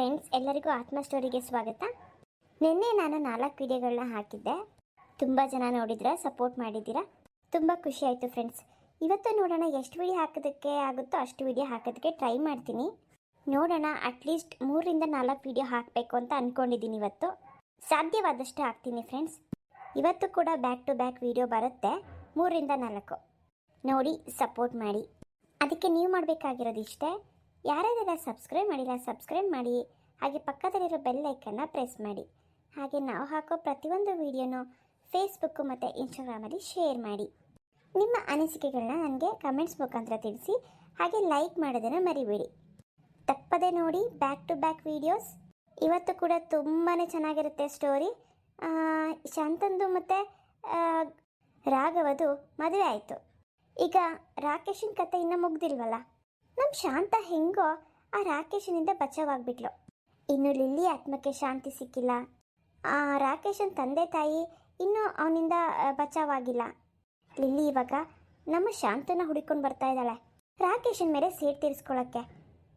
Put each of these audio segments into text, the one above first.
Friends, ಎಲ್ಲರಿಗೂ ಆತ್ಮ ಸ್ಟೋರಿಗೆ ಸ್ವಾಗತ. ನಿನ್ನೆ ನಾನು ನಾಲ್ಕು ವಿಡಿಯೋಗಳನ್ನ ಹಾಕಿದ್ದೆ. ತುಂಬ ಜನ ನೋಡಿದ್ರೆ, ಸಪೋರ್ಟ್ ಮಾಡಿದ್ದೀರಾ? ತುಂಬ ಖುಷಿ ಆಯಿತು ಫ್ರೆಂಡ್ಸ್. ಇವತ್ತು ನೋಡೋಣ ಎಷ್ಟು ವಿಡಿಯೋ ಹಾಕೋದಕ್ಕೆ ಆಗುತ್ತೋ ಅಷ್ಟು ವಿಡಿಯೋ ಹಾಕೋದಕ್ಕೆ ಟ್ರೈ ಮಾಡ್ತೀನಿ. ನೋಡೋಣ ಅಟ್ಲೀಸ್ಟ್ ಮೂರರಿಂದ ನಾಲ್ಕು ವಿಡಿಯೋ ಹಾಕಬೇಕು ಅಂತ ಅಂದ್ಕೊಂಡಿದ್ದೀನಿ ಇವತ್ತು. ಸಾಧ್ಯವಾದಷ್ಟು ಹಾಕ್ತೀನಿ ಫ್ರೆಂಡ್ಸ್. ಇವತ್ತು ಕೂಡ ಬ್ಯಾಕ್ ಟು ಬ್ಯಾಕ್ ವಿಡಿಯೋ ಬರುತ್ತೆ, ಮೂರರಿಂದ ನಾಲ್ಕು. ನೋಡಿ, ಸಪೋರ್ಟ್ ಮಾಡಿ. ಅದಕ್ಕೆ ನೀವು ಮಾಡಬೇಕಾಗಿರೋದು ಇಷ್ಟೇ ಯಾರ್ಯಾರೆಲ್ಲ ಸಬ್ಸ್ಕ್ರೈಬ್ ಮಾಡಿಲ್ಲ, ಸಬ್ಸ್ಕ್ರೈಬ್ ಮಾಡಿ. ಹಾಗೆ ಪಕ್ಕದಲ್ಲಿರೋ ಬೆಲ್ ಐಕನ್ನ ಪ್ರೆಸ್ ಮಾಡಿ. ಹಾಗೆ ನಾವು ಹಾಕೋ ಪ್ರತಿಯೊಂದು ವಿಡಿಯೋನು ಫೇಸ್ಬುಕ್ಕು ಮತ್ತು ಇನ್ಸ್ಟಾಗ್ರಾಮಲ್ಲಿ ಶೇರ್ ಮಾಡಿ. ನಿಮ್ಮ ಅನಿಸಿಕೆಗಳನ್ನ ನನಗೆ ಕಮೆಂಟ್ಸ್ ಮುಖಾಂತರ ತಿಳಿಸಿ, ಹಾಗೆ ಲೈಕ್ ಮಾಡೋದನ್ನು ಮರಿಬೇಡಿ. ತಪ್ಪದೆ ನೋಡಿ ಬ್ಯಾಕ್ ಟು ಬ್ಯಾಕ್ ವಿಡಿಯೋಸ್ ಇವತ್ತು ಕೂಡ ತುಂಬಾ ಚೆನ್ನಾಗಿರುತ್ತೆ ಸ್ಟೋರಿ ಶಾಂತಂದು ಮತ್ತು ರಾಘವದು ಮದುವೆ ಆಯಿತು. ಈಗ ರಾಕೇಶನ್ ಕತೆ ಇನ್ನೂ ಮುಗ್ದಿಲ್ವಲ್ಲ? ನಮ್ಮ ಶಾಂತ ಹೆಂಗೋ ಆ ರಾಕೇಶನಿಂದ ಬಚಾವಾಗ್ಬಿಟ್ಲು. ಇನ್ನು ಲಿಲ್ಲಿ ಆತ್ಮಕ್ಕೆ ಶಾಂತಿ ಸಿಕ್ಕಿಲ್ಲ. ಆ ರಾಕೇಶನ್ ತಂದೆ ತಾಯಿ ಇನ್ನೂ ಅವನಿಂದ ಬಚಾವಾಗಿಲ್ಲ. ಲಿಲ್ಲಿ ಇವಾಗ ನಮ್ಮ ಶಾಂತನ ಹುಡುಕೊಂಡು ಬರ್ತಾ ಇದ್ದಾಳೆ. ರಾಕೇಶನ್ ಮೇಲೆ ಸೇಟ್ ತೀರಿಸ್ಕೊಳ್ಳೋಕ್ಕೆ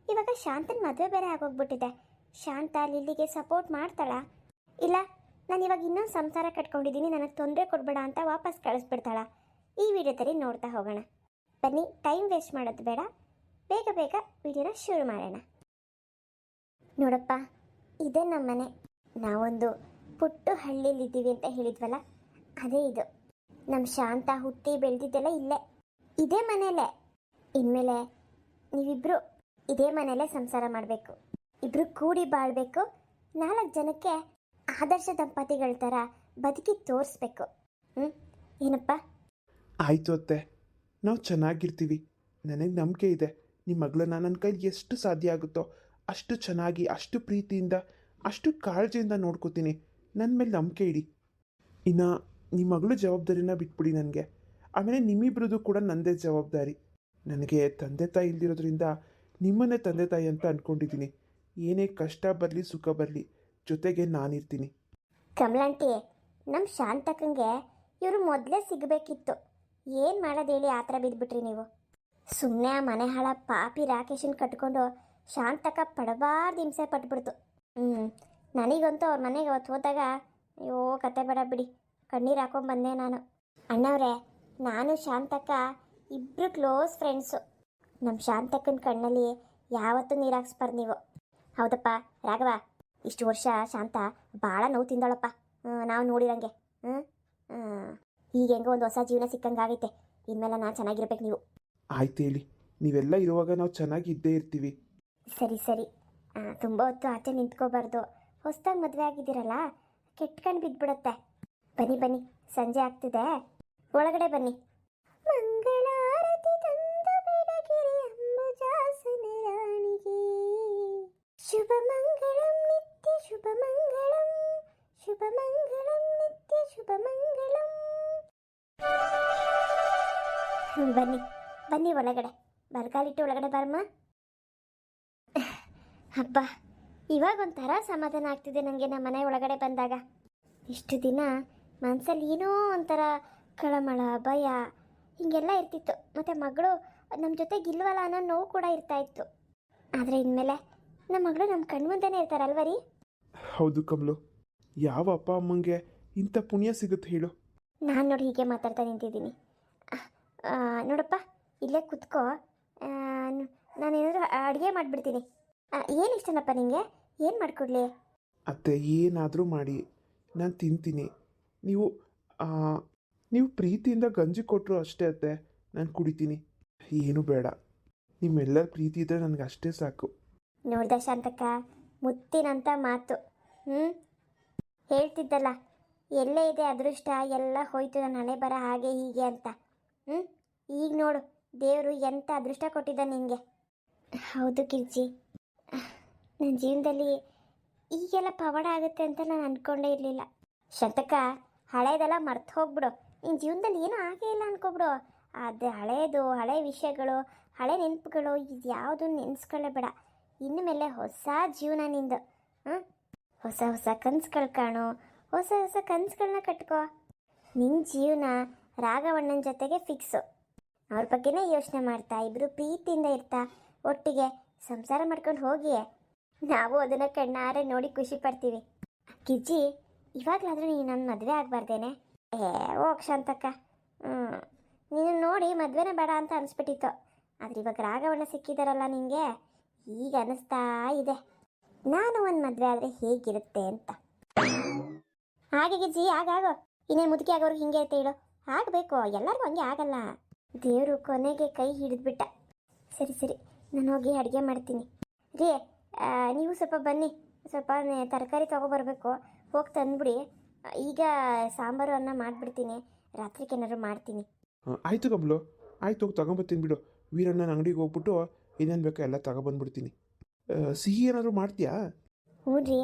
ಇವಾಗ ಶಾಂತನ ಮದುವೆ ಬೇರೆ ಆಗೋಗ್ಬಿಟ್ಟಿದೆ. ಶಾಂತ ಲಿಲ್ಲಿಗೆ ಸಪೋರ್ಟ್ ಮಾಡ್ತಾಳ? ಇಲ್ಲ, ನಾನು ಇವಾಗ ಇನ್ನೊಂದು ಸಂಸಾರ ಕಟ್ಕೊಂಡಿದ್ದೀನಿ, ನನಗೆ ತೊಂದರೆ ಕೊಡಬೇಡ ಅಂತ ವಾಪಸ್ ಕಳಿಸ್ಬಿಡ್ತಾಳ? ಈ ವಿಡಿಯೋದಲ್ಲಿ ನೋಡ್ತಾ ಹೋಗೋಣ. ಬನ್ನಿ, ಟೈಮ್ ವೇಸ್ಟ್ ಮಾಡೋದು ಬೇಡ. ಬೇಗ ಬೇಗ ವಿಡಿಯೋನ ಶುರು ಮಾಡೋಣ. ನೋಡಪ್ಪ, ಇದೇ ನಮ್ಮ ಮನೆ. ನಾವೊಂದು ಪುಟ್ಟು ಹಳ್ಳಿಲಿದ್ದೀವಿ ಅಂತ ಹೇಳಿದ್ವಲ್ಲ, ಅದೇ ಇದು. ನಮ್ಮ ಶಾಂತ ಹುಟ್ಟಿ ಬೆಳೆದಿದ್ದೆಲ್ಲ ಇಲ್ಲೇ. ಇದೇ ಮನೆಯಲ್ಲೇ. ಇನ್ಮೇಲೆ ನೀವಿಬ್ರು ಇದೇ ಮನೆಯಲ್ಲೇ ಸಂಸಾರ ಮಾಡಬೇಕು. ಇಬ್ರು ಕೂಡಿ ಬಾಳ್ಬೇಕು. ನಾಲ್ಕು ಜನಕ್ಕೆ ಆದರ್ಶ ದಂಪತಿಗಳ ಥರ ಬದುಕಿ ತೋರಿಸ್ಬೇಕು. ಹ್ಞೂ ಏನಪ್ಪ? ಆಯಿತು ಅತ್ತೆ. ನಾವು ಚೆನ್ನಾಗಿರ್ತೀವಿ. ನನಗೆ ನಂಬಿಕೆ ಇದೆ. ನಿಮ್ಮ ಮಗಳನ್ನ ನನ್ನ ಕೈಲಿ ಎಷ್ಟು ಸಾಧ್ಯ ಆಗುತ್ತೋ ಅಷ್ಟು ಚೆನ್ನಾಗಿ, ಅಷ್ಟು ಪ್ರೀತಿಯಿಂದ, ಅಷ್ಟು ಕಾಳಜಿಯಿಂದ ನೋಡ್ಕೋತೀನಿ. ನನ್ನ ಮೇಲೆ ನಂಬಿಕೆ ಇಡಿ. ಇನ್ನು ನಿಮ್ಮ ಮಗಳು ಜವಾಬ್ದಾರಿನ ಬಿಟ್ಬಿಡಿ ನನಗೆ. ಆಮೇಲೆ ನಿಮ್ಮಿಬ್ರದ್ದು ಕೂಡ ನನ್ನದೇ ಜವಾಬ್ದಾರಿ. ನನಗೆ ತಂದೆ ತಾಯಿ ಇಲ್ದಿರೋದ್ರಿಂದ ನಿಮ್ಮನ್ನೇ ತಂದೆ ತಾಯಿ ಅಂತ ಅಂದ್ಕೊಂಡಿದ್ದೀನಿ ಏನೇ ಕಷ್ಟ ಬರಲಿ, ಸುಖ ಬರಲಿ, ಜೊತೆಗೆ ನಾನಿರ್ತೀನಿ. ಕಮಲಾಂಟಿ ನಮ್ಮ ಶಾಂತಕ್ಕಂಗೆ ಇವರು ಮೊದಲೇ ಸಿಗಬೇಕಿತ್ತು. ಏನು ಮಾಡೋದು ಹೇಳಿ ಆ ಥರ ಬಿದ್ದುಬಿಟ್ರಿ ನೀವು? ಸುಮ್ಮನೆ ಆ ಮನೆ ಹಾಳ ಪಾಪಿ ರಾಕೇಶನ್ ಕಟ್ಕೊಂಡು ಶಾಂತಕ ಪಡಬಾರ್ದು ಹಿಂಸೆ ಪಟ್ಬಿಡ್ತು. ಹ್ಞೂ ನನಗಂತೂ ಅವ್ರ ಮನೆಗೆ ಅವತ್ತು ಹೋದಾಗ, ಅಯ್ಯೋ, ಕತೆ ಬೇಡ ಬಿಡಿ, ಕಣ್ಣೀರು ಹಾಕೊಂಡ್ ಬಂದೆ ನಾನು. ಅಣ್ಣವ್ರೆ, ನಾನು ಶಾಂತಕ್ಕ ಇಬ್ಬರು ಕ್ಲೋಸ್ ಫ್ರೆಂಡ್ಸು. ನಮ್ಮ ಶಾಂತಕ್ಕನ ಕಣ್ಣಲ್ಲಿ ಯಾವತ್ತೂ ನೀರು ಹಾಕ್ಸ್ಬಾರ್ದು ನೀವು. ಹೌದಪ್ಪ, ರಾಘವ, ಇಷ್ಟು ವರ್ಷ ಶಾಂತ ಭಾಳ ನೋವು ತಿಂದಳಪ್ಪ. ನಾವು ನೋಡಿರಂಗೆ ಹ್ಞೂ ಈಗ ಹೆಂಗೋ ಒಂದು ಹೊಸ ಜೀವನ ಸಿಕ್ಕಂಗಾಗೈತೆ. ಇನ್ಮೇಲೆ ನಾನು ಚೆನ್ನಾಗಿರ್ಬೇಕು ನೀವು. ಆಯ್ತು ಹೇಳಿ ನೀವೆಲ್ಲ ಇರುವಾಗ ನಾವು ಚೆನ್ನಾಗಿ ಇದ್ದೇ ಇರ್ತೀವಿ. ಸರಿ ಸರಿ. ತುಂಬ ಹೊತ್ತು ಆಚೆ ನಿಂತ್ಕೋಬಾರ್ದು. ಹೊಸ್ದಾಗಿ ಮದುವೆ ಆಗಿದ್ದೀರಲ್ಲ ಕೆಟ್ಕಂಡು ಬಿದ್ಬಿಡತ್ತೆ. ಬನ್ನಿ ಬನ್ನಿ. ಸಂಜೆ ಆಗ್ತಿದೆ. ಒಳಗಡೆ ಬನ್ನಿ. ಮಂಗಳಾರತಿ ತಂದು ರಾಣಿಗೆ. ಶುಭ ಮಂಗಳಂ, ನಿತ್ಯ ಶುಭ ಮಂಗಳಂ. ನಿತ್ಯ ಶುಭ ಬನ್ನಿ. ಬನ್ನಿ ಒಳಗಡೆ. ಬರ್ಗಾಲಿಟ್ಟು ಒಳಗಡೆ ಬರಮ್ಮ. ಅಪ್ಪ ಇವಾಗ ಒಂಥರ ಸಮಾಧಾನ ಆಗ್ತಿದೆ ನನಗೆ ನಮ್ಮ ಮನೆ ಒಳಗಡೆ ಬಂದಾಗ. ಇಷ್ಟು ದಿನ ಮನಸ್ಸಲ್ಲಿ ಏನೋ ಒಂಥರ ಕಳಮಳ ಭಯ ಹೀಗೆಲ್ಲ ಇರ್ತಿತ್ತು. ಮತ್ತು ಮಗಳು ನಮ್ಮ ಜೊತೆಗೆ ಇಲ್ವಲ್ಲ ಅನ್ನೋ ನೋವು ಕೂಡ ಇರ್ತಾ ಇತ್ತು. ಆದರೆ ಇನ್ಮೇಲೆ ನಮ್ಮ ಮಗಳು ನಮ್ಮ ಕಣ್ಣು ಮುಂದೆನೇ ಇರ್ತಾರಲ್ವ ರೀ? ಹೌದು ಕಮಲು. ಯಾವ ಅಪ್ಪ ಅಮ್ಮಂಗೆ ಇಂಥ ಪುಣ್ಯ ಸಿಗುತ್ತೆ ಹೇಳು. ನಾನು ನೋಡಿ ಹೀಗೆ ಮಾತಾಡ್ತಾ ನಿಂತಿದ್ದೀನಿ. ನೋಡಪ್ಪ. ಇಲ್ಲೇ ಕುತ್ಕೋ. ನಾನೇನಾದರೂ ಅಡುಗೆ ಮಾಡಿಬಿಡ್ತೀನಿ. ಏನು ಇಷ್ಟನಪ್ಪ ನಿಮಗೆ ಏನು ಮಾಡಿಕೊಡ್ಲಿ? ಅತ್ತೆ ಏನಾದರೂ ಮಾಡಿ. ನಾನು ತಿಂತೀನಿ. ನೀವು ನೀವು ಪ್ರೀತಿಯಿಂದ ಗಂಜಿ ಕೊಟ್ಟರು ಅಷ್ಟೇ ಅತ್ತೆ. ನಾನು ಕುಡಿತೀನಿ. ಏನು ಬೇಡ. ನಿಮ್ಮೆಲ್ಲರ ಪ್ರೀತಿ ಇದ್ದರೆ ನನಗೆ ಅಷ್ಟೇ ಸಾಕು. ನೋಡ್ದ ಶಾಂತಕ್ಕ ಮುತ್ತಿನಂತ ಮಾತು. ಹ್ಞೂ ಹೇಳ್ತಿದ್ದಲ್ಲ ಎಲ್ಲೇ ಇದೆ ಅದೃಷ್ಟ ಎಲ್ಲ ಹೋಯ್ತು ನನ್ನ ಹಣೆ ಬರ ಹಾಗೆ ಹೀಗೆ ಅಂತ. ಹ್ಞೂ ಈಗ ನೋಡು. ದೇವರು ಎಂಥ ಅದೃಷ್ಟ ಕೊಟ್ಟಿದ್ದ ನಿನಗೆ ಹೌದು ಕಿರ್ಜಿ ನನ್ನ ಜೀವನದಲ್ಲಿ ಈಗೆಲ್ಲ ಪವಾಡ ಆಗುತ್ತೆ ಅಂತ ನಾನು ಅಂದ್ಕೊಂಡೇ ಇರಲಿಲ್ಲ. ಶತಕ, ಹಳೇದೆಲ್ಲ ಮರ್ತು ಹೋಗ್ಬಿಡು. ನಿನ್ನ ಜೀವನದಲ್ಲಿ ಏನೂ ಆಗೇ ಇಲ್ಲ ಅನ್ಕೊಬಿಡು. ಅದು ಹಳೇದು, ಹಳೆ ವಿಷಯಗಳು, ಹಳೆ ನೆನಪುಗಳು ಇದು ಯಾವುದು ನೆನೆಸ್ಕೊಳ್ಳೇಬೇಡ ಇನ್ನು ಮೇಲೆ ಹೊಸ ಜೀವನ ನಿಂದು. ಹಾಂ? ಹೊಸ ಹೊಸ ಕನಸುಗಳು ಕಾಣು. ಹೊಸ ಹೊಸ ಕನಸುಗಳನ್ನ ಕಟ್ಕೋ. ನಿನ್ನ ಜೀವನ ರಾಘವಣ್ಣನ ಜೊತೆಗೆ ಫಿಕ್ಸು ಅವ್ರ ಬಗ್ಗೆನೇ ಯೋಚನೆ ಮಾಡ್ತಾ ಇಬ್ಬರು ಪ್ರೀತಿಯಿಂದ ಇರ್ತಾ ಒಟ್ಟಿಗೆ ಸಂಸಾರ ಮಾಡ್ಕೊಂಡು ಹೋಗಿ ನಾವು ಅದನ್ನ ಕಣ್ಣಾರೆ ನೋಡಿ ಖುಷಿ ಪಡ್ತೀವಿ. ಗಿಜ್ಜಿ ಇವಾಗಲಾದರೂ ನೀನು ನನ್ನ ಮದುವೆ ಆಗಬಾರ್ದೇನೆ? ಏ ಓ ಶಾಂತಕ್ಕ. ಹ್ಞೂ ನೀನು ನೋಡಿ ಮದುವೆನೇ ಬೇಡ ಅಂತ ಅನಿಸ್ಬಿಟ್ಟಿತ್ತು. ಆದ್ರೆ ಇವಾಗ ರಾಘವಣ್ಣ ಸಿಕ್ಕಿದಾರಲ್ಲ ನಿನಗೆ ಈಗ ಅನಿಸ್ತಾ ಇದೆ. ನಾನು ಒಂದು ಮದುವೆ ಆದರೆ ಹೇಗಿರುತ್ತೆ ಅಂತ. ಹಾಗೆ ಗಿಜ್ಜಿ ಆಗಾಗೋ ಇನ್ನೇ ಮುದುಕಿ ಆಗೋರು ಹಿಂಗೆ ಐತೆ ಹೇಳು ಆಗಬೇಕು, ಎಲ್ಲರಿಗೂ ಹಂಗೆ ಆಗಲ್ಲ. ದೇವರು ಕೊನೆಗೆ ಕೈ ಹಿಡಿದ್ಬಿಟ್ಟ. ಸರಿ ಸರಿ ನಾನು ಹೋಗಿ ಅಡುಗೆ ಮಾಡ್ತೀನಿ. ರೀ ನೀವು ಸ್ವಲ್ಪ ಬನ್ನಿ. ಸ್ವಲ್ಪ ತರಕಾರಿ ತೊಗೊಬರ್ಬೇಕು. ಹೋಗಿ ತಂದ್ಬಿಡಿ. ಈಗ ಸಾಂಬಾರು ಅನ್ನ ಮಾಡಿಬಿಡ್ತೀನಿ. ರಾತ್ರಿಗೆ ಏನಾದ್ರು ಮಾಡ್ತೀನಿ. ಆಯಿತು ಕಮಲು. ಆಯ್ತು ಹೋಗಿ ತಗೊಂಬರ್ತೀನಿ ಬಿಡು. ವೀರಣ್ಣನ ಅಂಗಡಿಗೆ ಹೋಗ್ಬಿಟ್ಟು ಏನೇನು ಬೇಕೋ ಎಲ್ಲ ತಗೊಬಂದ್ಬಿಡ್ತೀನಿ. ಸಿಹಿ ಏನಾದರೂ ಮಾಡ್ತೀಯಾ? ಹ್ಞೂ ರೀ.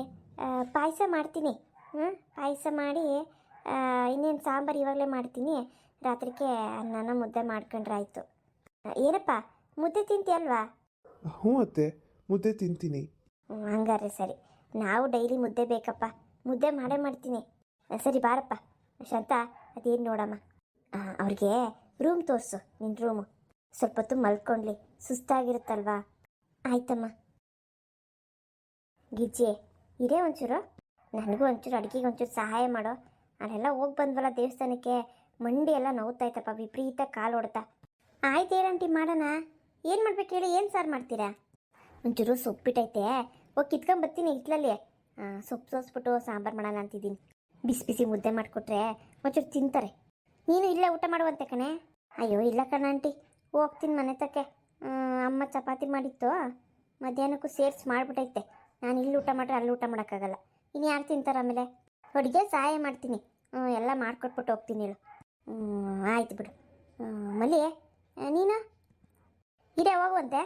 ಪಾಯಸ ಮಾಡ್ತೀನಿ. ಹ್ಞೂ ಪಾಯಸ ಮಾಡಿ ಇನ್ನೇನು ಸಾಂಬಾರು ಇವಾಗಲೇ ಮಾಡ್ತೀನಿ. ರಾತ್ರಿಗೆ ಅನ್ನನ ಮುದ್ದೆ ಮಾಡ್ಕೊಂಡ್ರೆ ಆಯಿತು. ಏನಪ್ಪ ಮುದ್ದೆ ತಿಂತೀಯಲ್ವಾ ಹ್ಞೂ ಅತ್ತೆ ಮುದ್ದೆ ತಿಂತೀನಿ. ಹಂಗಾರೆ ಸರಿ. ನಾವು ಡೈಲಿ ಮುದ್ದೆ ಬೇಕಪ್ಪ ಮುದ್ದೆ ಮಾಡೇ ಮಾಡ್ತೀನಿ. ಸರಿ ಬಾರಪ್ಪ. ಶಾಂತ ಅದೇನು ನೋಡಮ್ಮ? ಅವ್ರಿಗೆ ರೂಮ್ ತೋರಿಸು ನಿನ್ನ ರೂಮು. ಸ್ವಲ್ಪ ಹೊತ್ತು ಮಲ್ಕೊಂಡ್ಲಿ ಸುಸ್ತಾಗಿರುತ್ತಲ್ವಾ? ಆಯ್ತಮ್ಮ. ಗಿಜ್ಜೆ ಇದೇ ಒಂಚೂರು. ನನಗೂ ಒಂಚೂರು ಅಡುಗೆಗೆ ಒಂಚೂರು ಸಹಾಯ ಮಾಡೋ. ಅಲ್ಲೆಲ್ಲ ಹೋಗಿ ಬಂದ್ವಲ್ಲ ದೇವಸ್ಥಾನಕ್ಕೆ? ಮಂಡಿ ಎಲ್ಲ ನೋವ್ತಾಯ್ತಪ್ಪ, ವಿಪರೀತ ಕಾಲು ಹೊಡ್ತಾ ಆಯ್ತು ಏನಂಟಿ ಮಾಡೋಣ? ಏನು ಮಾಡ್ಬೇಕು ಹೇಳಿ, ಏನು ಸಾರು ಮಾಡ್ತೀರಾ? ಒಂಚೂರು ಸೊಪ್ಪಿಟ್ಟೈತೆ. ಹೋಗಿ ಕಿತ್ಕೊಂಬರ್ತೀನಿ ಹಿತ್ಲಲ್ಲಿ. ಸೊಪ್ಪು ಸೋಸ್ಬಿಟ್ಟು ಸಾಂಬಾರು ಮಾಡೋಣ ಅಂತಿದ್ದೀನಿ. ಬಿಸಿ ಬಿಸಿ ಮುದ್ದೆ ಮಾಡಿಕೊಟ್ರೆ ಒಂಚೂರು ತಿಂತಾರೆ. ನೀನು ಇಲ್ಲೇ ಊಟ ಮಾಡುವಂತೆ ಕಣೆ? ಅಯ್ಯೋ, ಇಲ್ಲ ಕಣ ಆಂಟಿ. ಹೋಗ್ತೀನಿ ಮನೆ ತಕ್ಕೆ ಅಮ್ಮ ಚಪಾತಿ ಮಾಡಿತ್ತು. ಮಧ್ಯಾಹ್ನಕ್ಕೂ ಸೇರಿಸಿ ಮಾಡಿಬಿಟ್ಟೈತೆ. ನಾನು ಇಲ್ಲಿ ಊಟ ಮಾಡ್ರೆ ಅಲ್ಲಿ ಊಟ ಮಾಡೋಕ್ಕಾಗಲ್ಲ. ಇನ್ನು ಯಾರು ತಿಂತಾರೆ ಆಮೇಲೆ? ಅಡುಗೆ ಸಹಾಯ ಮಾಡ್ತೀನಿ. ಎಲ್ಲ ಮಾಡಿಕೊಟ್ಬಿಟ್ಟು ಹೋಗ್ತೀನಿ ಹೇಳು. ಆಯ್ತು ಬಿಡು. ಮಲ್ಲಿ ನೀನು? ಇಡೇ ಹೋಗುವಂತೆ.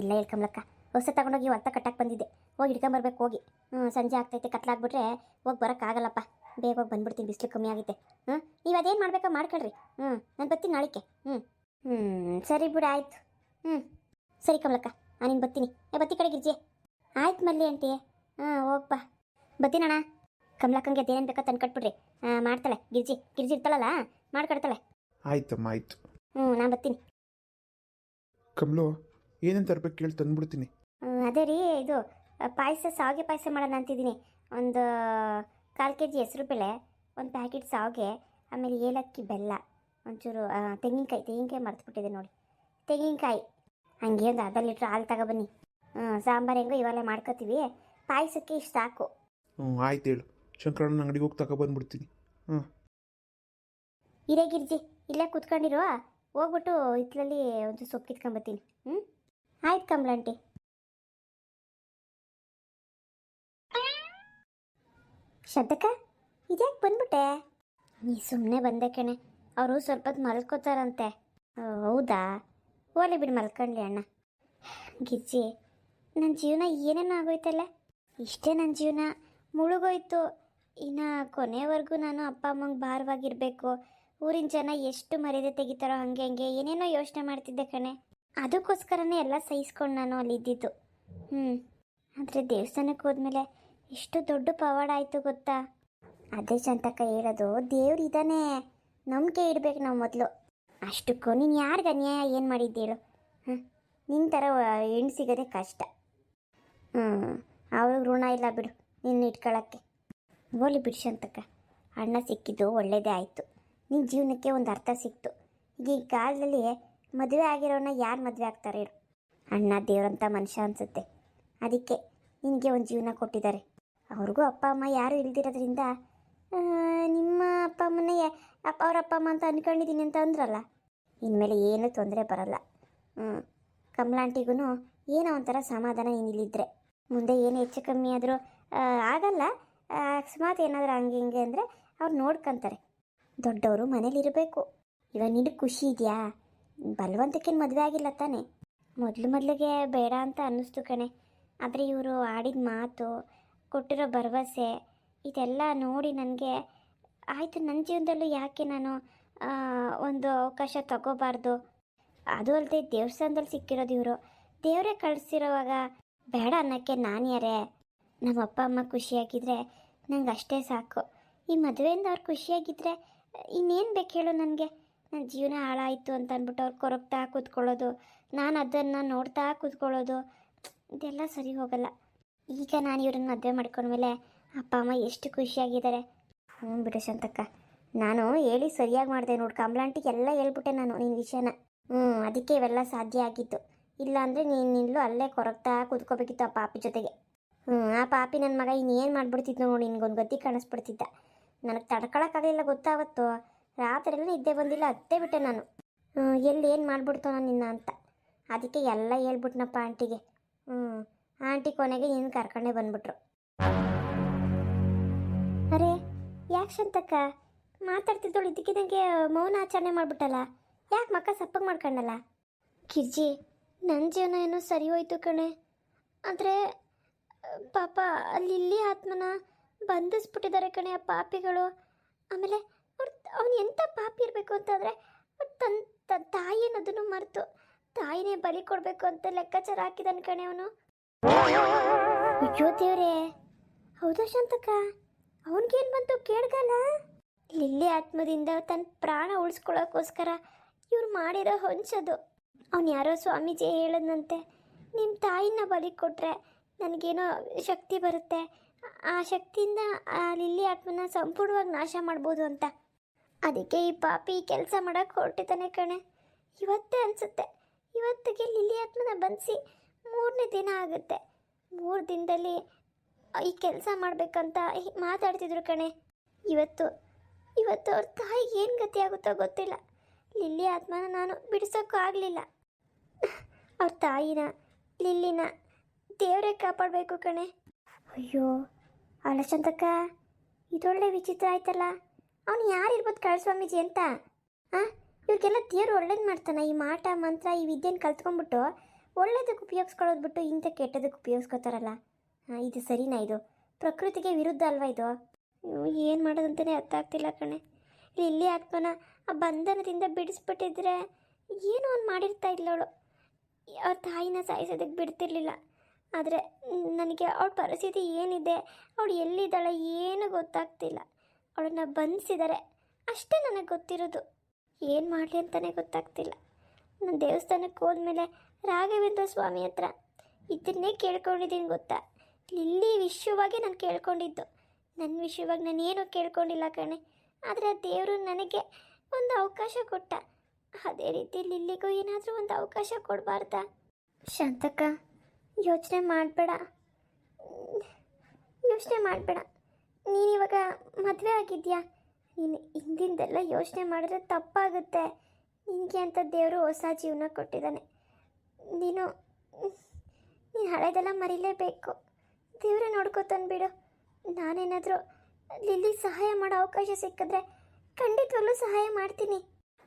ಇಲ್ಲ ಹೇಳಿ ಕಮಲಕ್ಕ. ಹೊಸ ತಗೊಂಡೋಗಿ ಹೊತ್ತ ಕಟ್ಟಕ್ಕೆ ಬಂದಿದ್ದೆ. ಹೋಗಿ ಹಿಡ್ಕೊಂಬರ್ಬೇಕು, ಹೋಗಿ. ಹ್ಞೂ ಸಂಜೆ ಆಗ್ತೈತೆ, ಕತ್ಲಾಗ್ಬಿಟ್ರೆ ಹೋಗಿ ಬರೋಕ್ಕಾಗಲ್ಲಪ್ಪ ಬೇಗ ಹೋಗಿ ಬಂದ್ಬಿಡ್ತೀನಿ, ಬಿಸಿಲು ಕಮ್ಮಿ ಆಗುತ್ತೆ. ಹ್ಞೂ ನೀವು ಅದೇನು ಮಾಡ್ಬೇಕೋ ಮಾಡ್ಕೊಳ್ರಿ. ಹ್ಞೂ ನಾನು ಬರ್ತೀನಿ ನಾಳಿಕೆ ಹ್ಞೂ ಹ್ಞೂ ಸರಿ ಬಿಡು, ಆಯಿತು. ಹ್ಞೂ ಸರಿ ಕಮಲಕ್ಕ, ನಾನು ಬರ್ತೀನಿ. ಏ, ಬತ್ತಿ ಕಡೆ ಗಿರ್ಜಿ. ಆಯ್ತು ಮಲ್ಲಿ ಆಂಟಿ. ಹಾಂ ಹೋಗಪ್ಪ ಬರ್ತೀನಣ್ಣ. ಕಮಲಕ್ಕಂಗೆ ಅದೇನೇನು ಬೇಕೋ ತಂದು ಕಟ್ಬಿಡ್ರಿ. ಹಾಂ ಮಾಡ್ತಾಳೆ. ಗಿರ್ಜಿ ಗಿರ್ಜಿ ಇರ್ತಾಳಲ್ಲ ಮಾಡ್ಕೊಡ್ತಾಳೆ. ಆಯ್ತಮ್ಮ ಆಯ್ತು. ಹ್ಞೂ ನಾನು ಬರ್ತೀನಿ. ಕಮಲು ಏನೇನು ತರಬೇಕು ಕೇಳಿ ತಂದ್ಬಿಡ್ತೀನಿ. ಹ್ಮ್, ಅದೇ ರೀ ಇದು ಪಾಯಸ ಸಾವಿಗೆ ಪಾಯಸ ಮಾಡೋಣ ಅಂತಿದ್ದೀನಿ. ಒಂದು ಕಾಲು ಕೆ ಜಿ ಹೆಸರು ಬೇಳೆ ಒಂದು ಪ್ಯಾಕೆಟ್ ಸಾವಿಗೆ ಆಮೇಲೆ ಏಲಕ್ಕಿ ಬೆಲ್ಲ ಒಂಚೂರು ಆ, ತೆಂಗಿನಕಾಯಿ ತೆಂಗಿನಕಾಯಿ ಮರ್ತ್ಬಿಟ್ಟಿದೆ ನೋಡಿ. ತೆಂಗಿನಕಾಯಿ ಹಂಗೆ ಒಂದು ಅರ್ಧ ಲೀಟ್ರ್ ಹಾಲು ತಗೊಬನ್ನಿ ಹ್ಞೂ ಸಾಂಬಾರು ಹೆಂಗೋ ಇವಾಗಲೇ ಮಾಡ್ಕೋತೀವಿ. ಪಾಯಸಕ್ಕೆ ಇಷ್ಟು ಸಾಕು. ಹ್ಞೂ ಆಯ್ತು ಹೇಳು. ಶಂಕರಣ್ಣನ ಅಂಗಡಿಗೆ ಹೋಗಿ ತಗೊಬಂದ್ಬಿಡ್ತೀನಿ ಹಾಂ ಇರೇ ಗಿರ್ಜಿ, ಇಲ್ಲೇ ಕುತ್ಕೊಂಡಿರೋ. ಹೋಗ್ಬಿಟ್ಟು ಹಿತ್ತಲಲ್ಲಿ ಒಂದು ಸೊಪ್ಪು ಕಿತ್ಕೊಂಬತ್ತೀನಿ. ಹ್ಞೂ ಆಯ್ತು ಕಮಲಂಟಿ ಶಬ್ದಕ್ಕ ಇದ್ಯಾಕೆ ಬಂದ್ಬಿಟ್ಟೆ? ನೀ ಸುಮ್ಮನೆ ಬಂದೆ ಕಣೆ. ಅವರು ಸ್ವಲ್ಪ ಮಲ್ಕೋತಾರಂತೆ. ಹೌದಾ? ಓಲಿ ಬಿಡಿ, ಮಲ್ಕೊಂಡ್ಲಿ ಅಣ್ಣ. ಗಿಜ್ಜಿ ನನ್ನ ಜೀವನ ಏನೇನೋ ಆಗೋಯ್ತಲ್ಲ. ಇಷ್ಟೇ ನನ್ನ ಜೀವನ ಮುಳುಗೋಯ್ತು. ಇನ್ನು ಕೊನೆವರೆಗೂ ನಾನು ಅಪ್ಪ ಅಮ್ಮಂಗೆ ಭಾರವಾಗಿರಬೇಕು. ಊರಿನ ಜನ ಎಷ್ಟು ಮರ್ಯಾದೆ ತೆಗಿತಾರೋ ಹಂಗೆ ಹಂಗೆ ಏನೇನೋ ಯೋಚನೆ ಮಾಡ್ತಿದ್ದೆ ಕಣೆ. ಅದಕ್ಕೋಸ್ಕರನೇ ಎಲ್ಲ ಸಹಿಸ್ಕೊಂಡು ನಾನು ಅಲ್ಲಿ ಇದ್ದಿದ್ದು ಹ್ಞೂ ಆದರೆ ದೇವಸ್ಥಾನಕ್ಕೆ ಹೋದ್ಮೇಲೆ ಎಷ್ಟು ದೊಡ್ಡ ಪವಾಡ ಆಯಿತು ಗೊತ್ತಾ? ಅದೇ ಚಂತಕ್ಕ ಹೇಳೋದು, ದೇವ್ರು ಇದ್ದಾನೆ ನಂಬಿಕೆ ಇಡ್ಬೇಕು ನಾವು ಮೊದಲು. ಅಷ್ಟಕ್ಕೂ ನೀನು ಯಾರಿಗೆ ಅನ್ಯಾಯ ಏನು ಮಾಡಿದ್ದೇಳು ಹಾಂ ನಿನ್ನ ಥರ ಹೆಣ್ಣು ಸಿಗೋದೇ ಕಷ್ಟ. ಹ್ಞೂ ಅವ್ರಿಗೆ ಋಣ ಇಲ್ಲ ಬಿಡು, ನಿನ್ನ ಇಟ್ಕೊಳ್ಳೋಕ್ಕೆ ಹೋಲಿ ಬಿಡಿಸಿ ಅಂತಕ್ಕ. ಅಣ್ಣ ಸಿಕ್ಕಿದ್ದು ಒಳ್ಳೆಯದೇ ಆಯಿತು. ನಿನ್ನ ಜೀವನಕ್ಕೆ ಒಂದು ಅರ್ಥ ಸಿಕ್ತು. ಈಗ ಈ ಕಾಲದಲ್ಲಿ ಮದುವೆ ಆಗಿರೋನ ಯಾರು ಮದುವೆ ಆಗ್ತಾರೆ ಅಣ್ಣ ದೇವರಂಥ ಮನುಷ್ಯ ಅನಿಸುತ್ತೆ. ಅದಕ್ಕೆ ನಿನಗೆ ಒಂದು ಜೀವನ ಕೊಟ್ಟಿದ್ದಾರೆ. ಅವ್ರಿಗೂ ಅಪ್ಪ, ಅಮ್ಮ ಯಾರೂ ಇಲ್ದಿರೋದ್ರಿಂದ ನಿಮ್ಮ ಅಪ್ಪ ಅಮ್ಮನೇ ಅಪ್ಪ, ಅವ್ರ ಅಪ್ಪ, ಅಮ್ಮ ಅಂತ ಅಂದ್ಕೊಂಡಿದ್ದೀನಿ ಅಂತ ಅಂದ್ರಲ್ಲ? ಇನ್ಮೇಲೆ ಏನೂ ತೊಂದರೆ ಬರಲ್ಲ. ಹ್ಞೂ ಕಮಲಾಂಟಿಗೂ ಏನೋ ಒಂಥರ ಸಮಾಧಾನ ಏನಿಲ್ಲಿದ್ರೆ. ಮುಂದೆ ಏನು ಹೆಚ್ಚು ಕಮ್ಮಿ ಆದರೂ ಆಗಲ್ಲ. ಅಕಸ್ಮಾತ್ ಏನಾದರೂ ಹಂಗೆ ಹಿಂಗೆ ಅಂದರೆ ಅವ್ರು ನೋಡ್ಕೊಂತಾರೆ. ದೊಡ್ಡವರು ಮನೇಲಿರಬೇಕು ಇವಾಗ ನಿನಗೆ ಖುಷಿ ಇದೆಯಾ? ಬಲವಂತಕ್ಕೇನು ಮದುವೆ ಆಗಿಲ್ಲ ತಾನೆ. ಮೊದಲು ಮೊದಲಿಗೆ ಬೇಡ ಅಂತ ಅನ್ನಿಸ್ತು ಕಣೆ. ಆದರೆ ಇವರು ಆಡಿದ ಮಾತು, ಕೊಟ್ಟಿರೋ ಭರವಸೆ, ಇದೆಲ್ಲ ನೋಡಿ ನನಗೆ ಆಯಿತು ನನ್ನ ಜೀವನದಲ್ಲೂ ಯಾಕೆ ನಾನು ಒಂದು ಅವಕಾಶ ತಗೋಬಾರ್ದು? ಅದು ಅಲ್ಲದೆ ದೇವಸ್ಥಾನದಲ್ಲಿ ಸಿಕ್ಕಿರೋದು ಇವರು. ದೇವರೇ ಕಳಿಸಿರೋವಾಗ ಬೇಡ ಅನ್ನೋಕ್ಕೆ ನಾನು ಯಾರೇ? ನಮ್ಮ ಅಪ್ಪ ಅಮ್ಮ ಖುಷಿಯಾಗಿದ್ದರೆ ನಂಗೆ ಅಷ್ಟೇ ಸಾಕು. ಈ ಮದುವೆಯಿಂದ ಅವ್ರು ಖುಷಿಯಾಗಿದ್ದರೆ ಇನ್ನೇನು ಬೇಕು ಹೇಳು ನನಗೆ? ನನ್ನ ಜೀವನ ಹಾಳಾಯಿತು ಅಂತ ಅಂದ್ಬಿಟ್ಟು ಅವ್ರು ಕೊರಗ್ತಾ ಕೂತ್ಕೊಳ್ಳೋದು, ನಾನು ಅದನ್ನು ನೋಡ್ತಾ ಕೂತ್ಕೊಳ್ಳೋದು, ಇದೆಲ್ಲ ಸರಿ ಹೋಗಲ್ಲ. ಈಗ ನಾನು ಇವ್ರನ್ನ ಮದುವೆ ಮಾಡ್ಕೊಂಡ್ಮೇಲೆ ಅಪ್ಪ ಅಮ್ಮ ಎಷ್ಟು ಖುಷಿಯಾಗಿದ್ದಾರೆ. ಹ್ಞೂ ಬಿಡು ಶಾಂತಕ್ಕ. ನಾನು ಹೇಳಿ ಸರಿಯಾಗಿ ಮಾಡಿದೆ ನೋಡು. ಕಂಬ್ಲಾಂಟಿಗೆ ಎಲ್ಲ ಹೇಳ್ಬಿಟ್ಟೆ ನಾನು ನಿನ್ನ ವಿಷಯನ. ಹ್ಞೂ ಅದಕ್ಕೆ ಇವೆಲ್ಲ ಸಾಧ್ಯ ಆಗಿತ್ತು. ಇಲ್ಲಾಂದರೆ ನೀನು ನಿಲ್ಲು ಅಲ್ಲೇ ಕೊರಗ್ತಾ ಕೂತ್ಕೋಬೇಕಿತ್ತು ಆ ಪಾಪಿ ಜೊತೆಗೆ. ಹ್ಞೂ, ಆ ಪಾಪಿ ನನ್ನ ಮಗ ಇನ್ನೇನು ನೋಡಿ ನಿನ್ಗೊಂದು ಗತಿ ಕಾಣಿಸ್ಬಿಡ್ತಿದ್ದ. ನನಗೆ ತಡ್ಕೊಳಕ್ಕಾಗಲಿಲ್ಲ ಗೊತ್ತಾವತ್ತು ರಾತ್ರಿ ಎಲ್ಲ ನಿದ್ದೆ ಬಂದಿಲ್ಲ, ಅತ್ತೇ ಬಿಟ್ಟೆ ನಾನು. ಎಲ್ಲಿ ಏನು ಮಾಡ್ಬಿಡ್ತೋ ನಾನು ನಿನ್ನ ಅಂತ. ಅದಕ್ಕೆ ಎಲ್ಲ ಹೇಳ್ಬಿಟ್ನಪ್ಪ ಆಂಟಿಗೆ. ಹ್ಞೂ, ಆಂಟಿ ಕೊನೆಗೆ ನೀನು ಕರ್ಕೊಂಡೇ ಬಂದ್ಬಿಟ್ರು. ಅರೆ, ಯಾಕೆ ಶಂತಕ್ಕ? ಮಾತಾಡ್ತಿದ್ದೋಳು ಇದಕ್ಕಿದಂಗೆ ಮೌನ ಆಚರಣೆ ಮಾಡಿಬಿಟ್ಟಲ್ಲ? ಯಾಕೆ ಮಕ್ಕ ಸಪ್ಪಗೆ ಮಾಡ್ಕೊಂಡಲ್ಲ? ಕಿರ್ಜಿ ನನ್ನ ಜೀವನ ಏನೋ ಸರಿ ಹೋಯ್ತು ಕಣೆ. ಆದರೆ ಪಾಪ, ಅಲ್ಲಿ ಆತ್ಮನ ಬಂಧಿಸ್ಬಿಟ್ಟಿದ್ದಾರೆ ಕಣೆ ಆ ಪಾಪಿಗಳು. ಆಮೇಲೆ ಅವ್ರು ಅವನು ಎಂಥ ಪಾಪಿ ಇರಬೇಕು ಅಂತಂದರೆ ತನ್ ತ- ತಾಯಿ ಅನ್ನೋದನ್ನು ಮರೆತು ತಾಯಿನೇ ಬಲಿ ಕೊಡಬೇಕು ಅಂತ ಲೆಕ್ಕಾಚಾರ ಹಾಕಿದಾನೆ ಕಣೆ ಅವನು. ಅಯ್ಯೋ ದೇವ್ರೇ, ಹೌದಾ ಶಾಂತಕ್ಕ? ಅವನಿಗೇನು ಬಂತು ಕೇಳ್ಗಲ್ಲ? ಲಿಲ್ಲಿ ಆತ್ಮದಿಂದ ತನ್ನ ಪ್ರಾಣ ಉಳಿಸ್ಕೊಳ್ಳೋಕ್ಕೋಸ್ಕರ ಇವ್ರು ಮಾಡಿರೋ ಹೊಂಚದು. ಅವನು ಯಾರೋ ಸ್ವಾಮೀಜಿ ಹೇಳದಂತೆ ನಿಮ್ಮ ತಾಯಿನ ಬಲಿ ಕೊಟ್ಟರೆ ನನಗೇನೋ ಶಕ್ತಿ ಬರುತ್ತೆ. ಆ ಶಕ್ತಿಯಿಂದ ಆ ಲಿಲ್ಲಿ ಆತ್ಮನ ಸಂಪೂರ್ಣವಾಗಿ ನಾಶ ಮಾಡ್ಬೋದು ಅಂತ. ಅದಕ್ಕೆ ಈ ಪಾಪಿ ಕೆಲಸ ಮಾಡೋಕ್ಕೆ ಹೊರಟಿದ್ದಾನೆ ಕಣೆ. ಇವತ್ತೇ ಅನಿಸುತ್ತೆ. ಇವತ್ತಿಗೆ ಲಿಲ್ಲಿ ಆತ್ಮನ ಬಂಧಿಸಿ ಮೂರನೇ ದಿನ ಆಗುತ್ತೆ. ಮೂರು ದಿನದಲ್ಲಿ ಈ ಕೆಲಸ ಮಾಡಬೇಕಂತ ಮಾತಾಡ್ತಿದ್ರು ಕಣೆ. ಇವತ್ತು ಇವತ್ತು ಅವ್ರ ತಾಯಿಗೆ ಏನು ಗತಿ ಆಗುತ್ತೋ ಗೊತ್ತಿಲ್ಲ. ಲಿಲ್ಲಿ ಆತ್ಮನ ನಾನು ಬಿಡಿಸೋಕ್ಕೂ ಆಗಲಿಲ್ಲ. ಅವ್ರ ತಾಯಿನ, ಲಿಲ್ಲಿನ ದೇವರೇ ಕಾಪಾಡಬೇಕು ಕಣೆ. ಅಯ್ಯೋ ಅಲಶಂತಕ್ಕ ಇದೊಳ್ಳೆ ವಿಚಿತ್ರ ಆಯ್ತಲ್ಲ. ಅವನು ಯಾರಿರ್ಬೋದು ಕಳಸ್ವಾಮೀಜಿ ಅಂತ? ಹಾಂ ಇವ್ರಿಗೆಲ್ಲ ದೇವ್ರು ಒಳ್ಳೇದು ಮಾಡ್ತಾನೆ. ಈ ಮಾಟ, ಮಂತ್ರ, ಈ ವಿದ್ಯೆನ ಕಲ್ತ್ಕೊಂಡ್ಬಿಟ್ಟು ಒಳ್ಳೇದಕ್ಕೆ ಉಪಯೋಗಿಸ್ಕೊಳ್ಳೋದು ಬಿಟ್ಟು ಇಂಥ ಕೆಟ್ಟದಕ್ಕೆ ಉಪಯೋಗಿಸ್ಕೋತಾರಲ್ಲ. ಹಾಂ ಇದು ಸರಿನಾ ಇದು? ಪ್ರಕೃತಿಗೆ ವಿರುದ್ಧ ಅಲ್ವಾ ಇದು? ಏನು ಮಾಡೋದಂತಲೇ ಅರ್ಥ ಆಗ್ತಿಲ್ಲ ಕಣೆ. ಇಲ್ಲಿ ಇಲ್ಲಿ ಆತ್ಮನ ಆ ಬಂಧನದಿಂದ ಬಿಡಿಸ್ಬಿಟ್ಟಿದ್ರೆ ಏನೋ ಒಂದು ಮಾಡಿರ್ತಾ ಇಲ್ಲವಳು ಅವ್ರ ತಾಯಿನ ಸಾಯಿಸೋದಕ್ಕೆ ಬಿಡ್ತಿರ್ಲಿಲ್ಲ. ಆದರೆ ನನಗೆ ಅವಳ ಪರಿಸ್ಥಿತಿ ಏನಿದೆ, ಅವಳು ಎಲ್ಲಿದ್ದಾಳೆ ಏನು ಗೊತ್ತಾಗ್ತಿಲ್ಲ. ಅವಳನ್ನ ಬಂಧಿಸಿದ್ದಾರೆ ಅಷ್ಟೇ ನನಗೆ ಗೊತ್ತಿರೋದು. ಏನು ಮಾಡಲಿ ಅಂತಲೇ ಗೊತ್ತಾಗ್ತಿಲ್ಲ. ನಾನು ದೇವಸ್ಥಾನಕ್ಕೆ ಹೋದ್ಮೇಲೆ ರಾಘವೇಂದ್ರ ಸ್ವಾಮಿ ಹತ್ರ ಇದನ್ನೇ ಕೇಳ್ಕೊಂಡಿದ್ದೀನಿ ಗೊತ್ತಾ? ಇಲ್ಲಿ ವಿಷಯವಾಗಿ ನಾನು ಕೇಳ್ಕೊಂಡಿದ್ದು. ನನ್ನ ವಿಷಯವಾಗಿ ನಾನು ಏನೂ ಕೇಳ್ಕೊಂಡಿಲ್ಲ ಕಣೆ. ಆದರೆ ಆ ದೇವರು ನನಗೆ ಒಂದು ಅವಕಾಶ ಕೊಟ್ಟ. ಅದೇ ರೀತಿ ಲಿಲ್ಲಿಗೂ ಏನಾದರೂ ಒಂದು ಅವಕಾಶ ಕೊಡಬಾರ್ದಾ? ಶಾಂತಕ್ಕ ಯೋಚನೆ ಮಾಡಬೇಡ. ಯೋಚನೆ ಮಾಡಬೇಡ. ನೀನು ಇವಾಗ ಮದುವೆ ಆಗಿದ್ಯಾ? ನೀನು ಹಿಂದಿಂದೆಲ್ಲ ಯೋಚನೆ ಮಾಡಿದ್ರೆ ತಪ್ಪಾಗುತ್ತೆ. ನಿನಗೆ ಅಂತ ದೇವರು ಹೊಸ ಜೀವನ ಕೊಟ್ಟಿದ್ದಾನೆ. ನೀನು ನೀನು ಹಳೆದೆಲ್ಲ ಮರಿಲೇಬೇಕು. ದೇವರೇ ನೋಡ್ಕೊತಾನೆ ಬಿಡು ನಾನೇನಾದರೂ ಲಿಲ್ಲಿ ಸಹಾಯ ಮಾಡೋ ಅವಕಾಶ ಸಿಕ್ಕಿದ್ರೆ ಖಂಡಿತವಾಗ್ಲೂ ಸಹಾಯ ಮಾಡ್ತೀನಿ.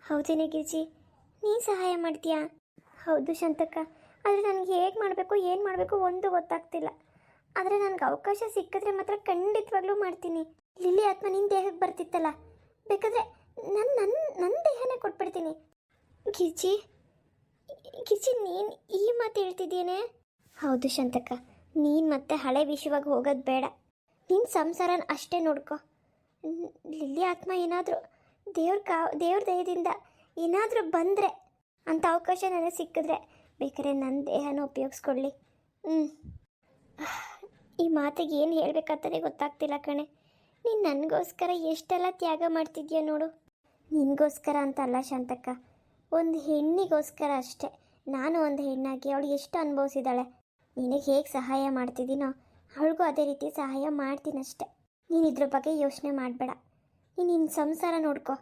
ಹೌದೇನೆ ಗಿರ್ಜಿ? ನೀನು ಸಹಾಯ ಮಾಡ್ತೀಯಾ? ಹೌದು ಶಾಂತಕ್ಕ. ಆದರೆ ನನಗೆ ಹೇಗೆ ಮಾಡಬೇಕು, ಏನು ಮಾಡಬೇಕು ಒಂದು ಗೊತ್ತಾಗ್ತಿಲ್ಲ. ಆದರೆ ನನಗೆ ಅವಕಾಶ ಸಿಕ್ಕಿದ್ರೆ ಮಾತ್ರ ಖಂಡಿತವಾಗ್ಲೂ ಮಾಡ್ತೀನಿ. ಲಿಲ್ಲಿ ಆತ್ಮ ನಿನ್ನ ದೇಹಕ್ಕೆ ಬರ್ತಿತ್ತಲ್ಲ, ಬೇಕಾದರೆ ನನ್ನ ನನ್ನ ನನ್ನ ದೇಹನೇ ಕೊಟ್ಬಿಡ್ತೀನಿ. ಗಿರ್ಜಿ ಗಿರ್ಜಿ, ನೀನು ಈ ಮಾತು ಹೇಳ್ತಿದ್ದೀಯೇ ಹೌದು ಶಾಂತಕ್ಕ, ನೀನು ಮತ್ತೆ ಹಳೆ ವಿಷಯವಾಗಿ ಹೋಗೋದು ಬೇಡ. ನಿನ್ನ ಸಂಸಾರನ ಅಷ್ಟೇ ನೋಡ್ಕೊ. ಲಿಲ್ಲಿ ಆತ್ಮ ಏನಾದರೂ ದೇವ್ರ ಕಾ, ದೇವ್ರ ದಯದಿಂದ ಏನಾದರೂ ಬಂದರೆ ಅಂಥ ಅವಕಾಶ ನನಗೆ ಸಿಕ್ಕಿದ್ರೆ ಬೇಕಾದ್ರೆ ನನ್ನ ದೇಹನ ಉಪಯೋಗಿಸ್ಕೊಳ್ಳಿ. ಹ್ಞೂ ಈ ಮಾತಿಗೆ ಏನು ಹೇಳಬೇಕಂತಲೇ ಗೊತ್ತಾಗ್ತಿಲ್ಲ ಕಣೆ. ನೀನು ನನಗೋಸ್ಕರ ಎಷ್ಟೆಲ್ಲ ತ್ಯಾಗ ಮಾಡ್ತಿದ್ಯಾ ನೋಡು. ನಿನಗೋಸ್ಕರ ಅಂತಲ್ಲ ಶಾಂತಕ್ಕ. ಒಂದು ಹೆಣ್ಣಿಗೋಸ್ಕರ ಅಷ್ಟೇ. ನಾನು ಒಂದು ಹೆಣ್ಣಾಗಿ ಅವಳು ಎಷ್ಟು ಅನುಭವಿಸಿದಾಳೆ. ನಿನಗೆ ಹೇಗೆ ಸಹಾಯ ಮಾಡ್ತಿದ್ದೀನೋ ಅವಳಿಗೂ ಅದೇ ರೀತಿ ಸಹಾಯ ಮಾಡ್ತೀನಷ್ಟೆ. ನೀನು ಇದ್ರ ಬಗ್ಗೆ ಯೋಚನೆ ಮಾಡಬೇಡ. ನೀನು ನಿನ್ನ ಸಂಸಾರ ನೋಡ್ಕೊ.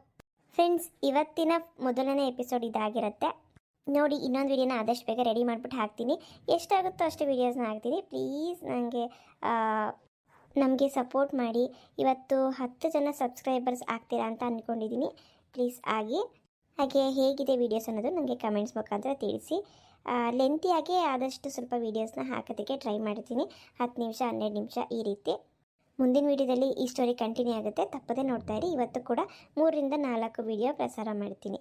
ಫ್ರೆಂಡ್ಸ್ ಇವತ್ತಿನ ಮೊದಲನೇ ಎಪಿಸೋಡ್ ಇದಾಗಿರುತ್ತೆ. ನೋಡಿ, ಇನ್ನೊಂದು ವಿಡಿಯೋನ ಆದಷ್ಟು ಬೇಗ ರೆಡಿ ಮಾಡಿಬಿಟ್ಟು ಹಾಕ್ತೀನಿ. ಎಷ್ಟಾಗುತ್ತೋ ಅಷ್ಟು ವೀಡಿಯೋಸ್ನ ಹಾಕ್ತೀನಿ. ಪ್ಲೀಸ್ ನನಗೆ ನಮಗೆ ಸಪೋರ್ಟ್ ಮಾಡಿ. ಇವತ್ತು ಹತ್ತು ಜನ ಸಬ್ಸ್ಕ್ರೈಬರ್ಸ್ ಆಗ್ತೀರಾ ಅಂತ ಅಂದ್ಕೊಂಡಿದ್ದೀನಿ ಪ್ಲೀಸ್ ಆಗಿ. ಹಾಗೆ ಹೇಗಿದೆ ವೀಡಿಯೋಸ್ ಅನ್ನೋದು ನನಗೆ ಕಮೆಂಟ್ಸ್ ಮುಖಾಂತರ ತಿಳಿಸಿ. ಲೆಂತಿಯಾಗಿ ಆದಷ್ಟು ಸ್ವಲ್ಪ ವೀಡಿಯೋಸ್ನ ಹಾಕೋದಕ್ಕೆ ಟ್ರೈ ಮಾಡ್ತೀನಿ. ಹತ್ತು ನಿಮಿಷ, ಹನ್ನೆರಡು ನಿಮಿಷ ಈ ರೀತಿ. ಮುಂದಿನ ವೀಡಿಯೋದಲ್ಲಿ ಈ ಸ್ಟೋರಿ ಕಂಟಿನ್ಯೂ ಆಗುತ್ತೆ. ತಪ್ಪದೇ ನೋಡ್ತಾ ಇರಿ. ಇವತ್ತು ಕೂಡ ಮೂರರಿಂದ ನಾಲ್ಕು ವೀಡಿಯೋ ಪ್ರಸಾರ ಮಾಡ್ತೀನಿ.